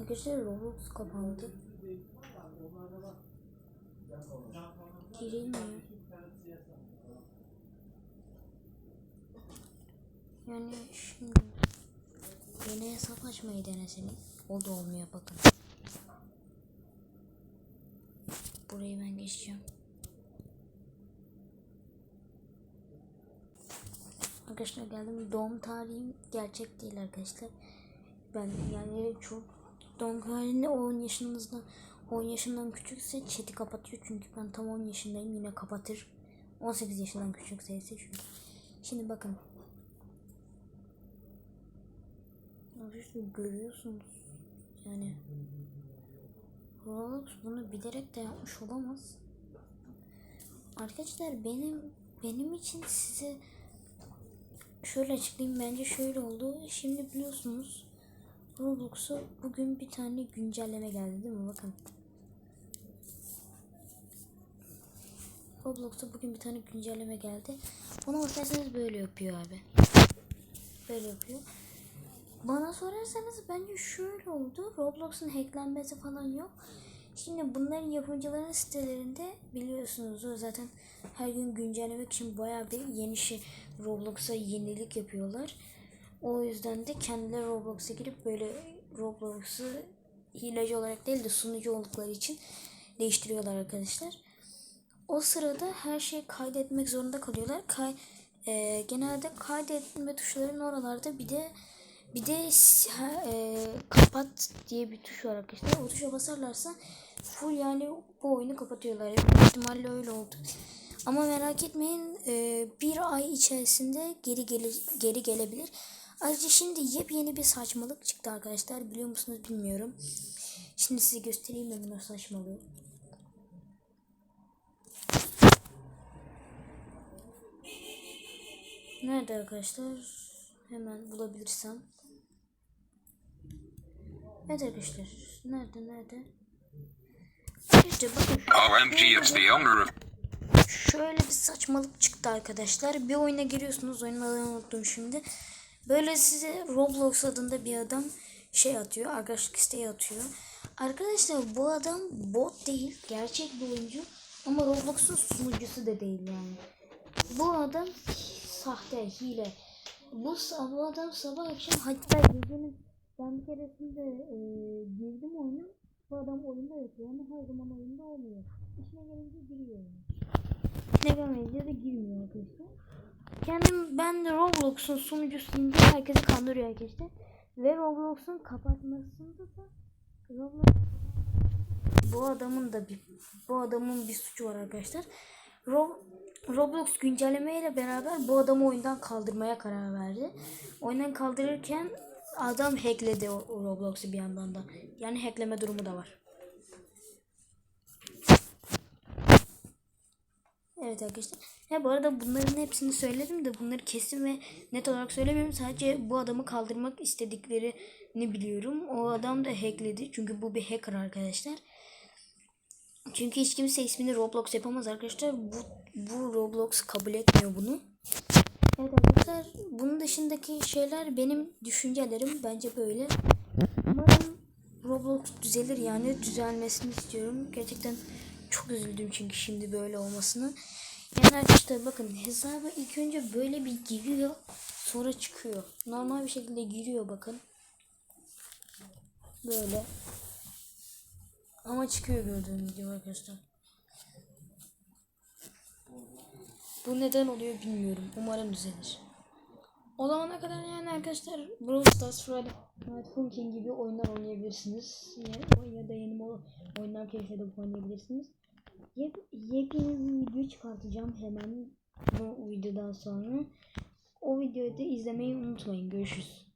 Arkadaşlar Roblox kapandı. Girilmiyor. Yani şimdi yeni hesap açmayı deneseniz o da olmuyor bakın. Burayı ben geçeceğim. Arkadaşlar geldim. Doğum tarihim gerçek değil arkadaşlar. Ben yani çok tarihinde 10 yaşınızda 10 yaşından küçükse chat'i kapatıyor çünkü ben tam 10 yaşındayım yine kapatır. 18 yaşından küçükse ise çünkü. Şimdi bakın. Arkadaşlar görüyorsunuz. Yani Roblox bunu bilerek de yapmış olamaz. Arkadaşlar benim benim için size şöyle açıklayayım bence şöyle oldu. Şimdi biliyorsunuz Roblox'a bugün bir tane güncelleme geldi değil mi? Bakın. Roblox'a bugün bir tane güncelleme geldi. Ona bakarsanız böyle yapıyor abi. Böyle yapıyor. Bana sorarsanız bence şöyle oldu. Roblox'un hacklenmesi falan yok. Şimdi bunların yapımcıların sitelerinde biliyorsunuz zaten her gün güncellemek için bayağı bir yeni şey Roblox'a yenilik yapıyorlar. O yüzden de kendileri Roblox'a girip böyle Roblox'u hileci olarak değil de sunucu oldukları için değiştiriyorlar arkadaşlar. O sırada her şeyi kaydetmek zorunda kalıyorlar. Kay, e, genelde kaydetme tuşlarının oralarda bir de bir de e, kapat diye bir tuş var arkadaşlar. O tuşa basarlarsa full yani bu oyunu kapatıyorlar. Büyük ihtimalle öyle oldu. Ama merak etmeyin e, bir ay içerisinde geri gele, geri gelebilir. Ayrıca şimdi yepyeni bir saçmalık çıktı arkadaşlar. Biliyor musunuz bilmiyorum. Şimdi size göstereyim hemen o saçmalığı. Nerede arkadaşlar? Hemen bulabilirsem. Evet arkadaşlar. Nerede nerede? Arkadaşlar bakın. OMG, it's the owner of Şöyle bir saçmalık çıktı arkadaşlar. Bir oyuna giriyorsunuz. Oyunun adını unuttum şimdi. Böyle size Roblox adında bir adam şey atıyor. Arkadaşlık isteği atıyor. Arkadaşlar bu adam bot değil. Gerçek bir oyuncu. Ama Roblox'un sunucusu da değil yani. Bu adam sahte, hile. Bu, bu adam sabah akşam hatta gecenin ben bir keresinde e, girdim oyuna. Bu adam oyunda yapıyor ama her zaman oyunda olmuyor. İşine gelince giriyor yani. Ne gelmeyince de girmiyor arkadaşlar. Kendim ben de Roblox'un sunucusuyum herkesi kandırıyor arkadaşlar. Ve Roblox'un kapatmasında da Roblox bu adamın da bir bu adamın bir suçu var arkadaşlar. Ro- Roblox güncellemeyle beraber bu adamı oyundan kaldırmaya karar verdi. Oyundan kaldırırken adam hackledi o, o Roblox'u bir yandan da. Yani hackleme durumu da var. Evet arkadaşlar. Ha, bu arada bunların hepsini söyledim de bunları kesin ve net olarak söylemiyorum. Sadece bu adamı kaldırmak istediklerini biliyorum. O adam da hackledi. Çünkü bu bir hacker arkadaşlar. Çünkü hiç kimse ismini Roblox yapamaz arkadaşlar. Bu, bu Roblox kabul etmiyor bunu. Evet arkadaşlar. Bunun dışındaki şeyler benim düşüncelerim. Bence böyle. Umarım Roblox düzelir yani. Düzelmesini istiyorum. Gerçekten çok üzüldüm çünkü şimdi böyle olmasını. Yani arkadaşlar bakın hesaba ilk önce böyle bir giriyor. Sonra çıkıyor. Normal bir şekilde giriyor bakın. Böyle. Ama çıkıyor gördüğünüz gibi arkadaşlar. Bu neden oluyor bilmiyorum. Umarım düzelir. O zamana kadar yani arkadaşlar Brawl Stars, Friday Funkin gibi oyunlar oynayabilirsiniz. Yani, ya da yeni oyunlar keşfedip oynayabilirsiniz. Yep, yepyeni bir video çıkartacağım hemen bu videodan sonra. O videoyu da izlemeyi unutmayın. Görüşürüz.